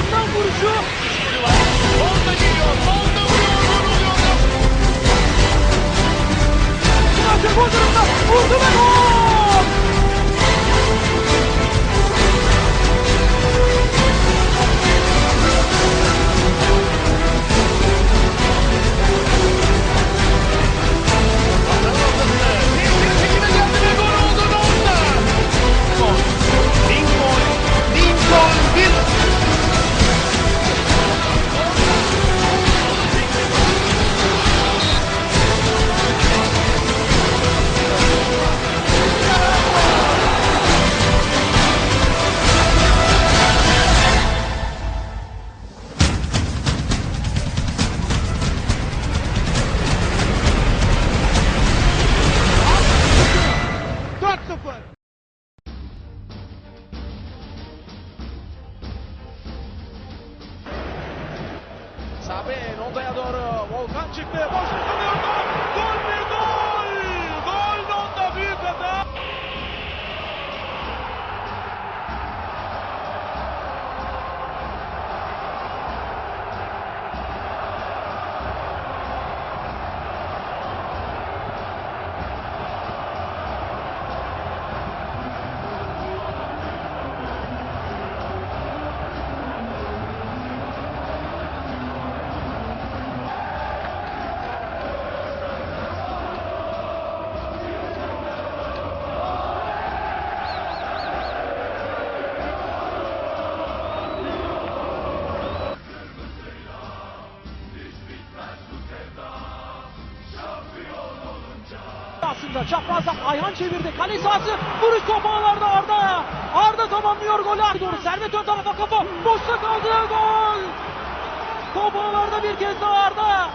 uzaktan vuruşu. Şimdi var. Balta geliyor. Balta vuruyor. Vuruluyor. Sıra Çeko durumda. Vurdu ve gol. Sabri Nonda'ya doğru. Volkan çıktı. Boşluk kalıyor. Gol! Aslında çaprazdan Ayhan çevirdi. Kale sahası vuruş topu ağlarda Arda. Arda tamamlıyor golü. Doğru Servet ön tarafa kafa. Boşta kaldı gol. Top ağlarda bir kez daha Arda.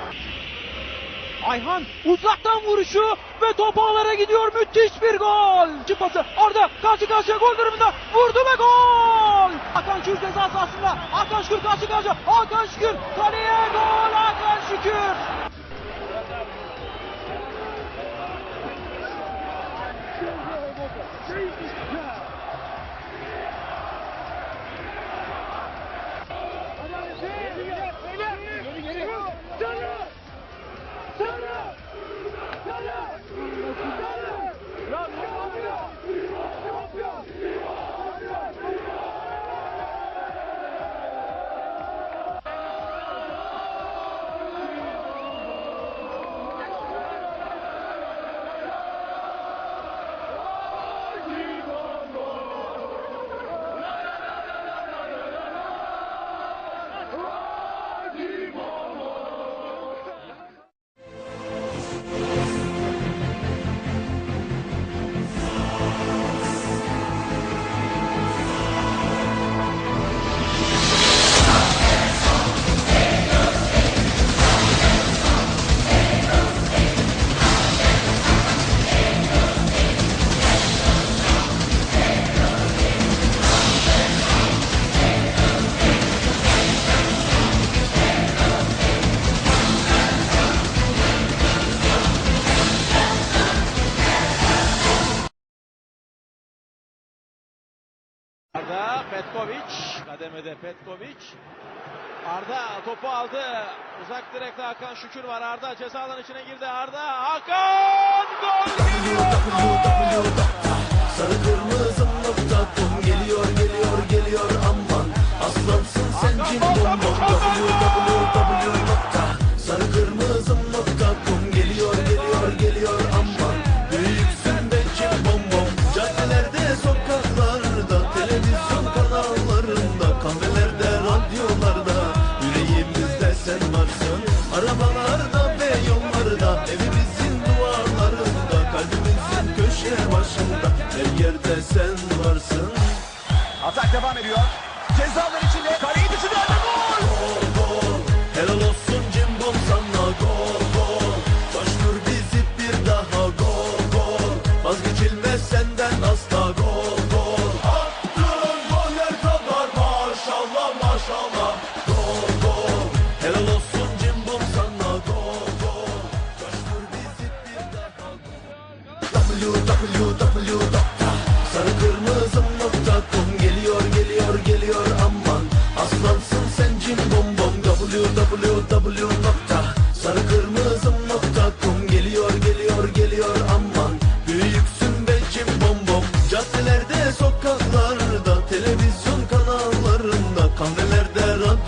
Ayhan uzaktan vuruşu ve top ağlara gidiyor. Müthiş bir gol. Çıkması Arda karşı karşıya gol durumunda vurdu ve gol. Hakan Şükür ceza sahasında. Hakan Şükür karşı karşıya. Hakan Şükür kaleye gol. Hakan Şükür. Arda Petkovic kademede Petkovic. Arda topu aldı. Uzak direkte Hakan Şükür var. Arda ceza alanı içine girdi. Arda Hakan gol geliyor. Sarı kırmızı nokta.com geliyor geliyor geliyor. Aman Aslansın sen cin bom bom Arabalarda ve yollarda Evimizin duvarlarında Kalbimizin köşe başında Her yerde sen varsın Atak devam ediyor. Cezalar içinde kaleyi düşünüyor.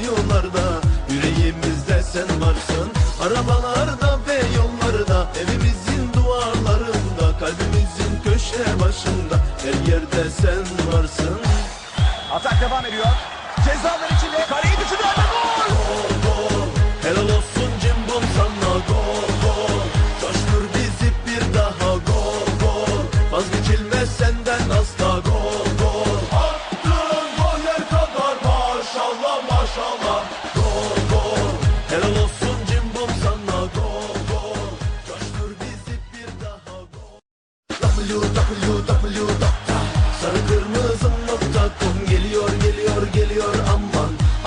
Radyolarda yüreğimizde sen varsın arabalarda ve yollarda evimizin duvarlarında kalbimizin köşe başında her yerde sen varsın Atak devam ediyor.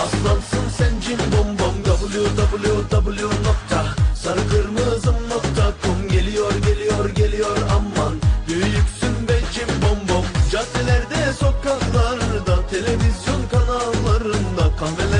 Aslansın sen cin bom. Bom www nokta. Sarı kırmızım nokta kum Geliyor geliyor geliyor aman. Büyüksün be cin bom bom. Caddelerde sokaklarda Televizyon kanallarında kahveler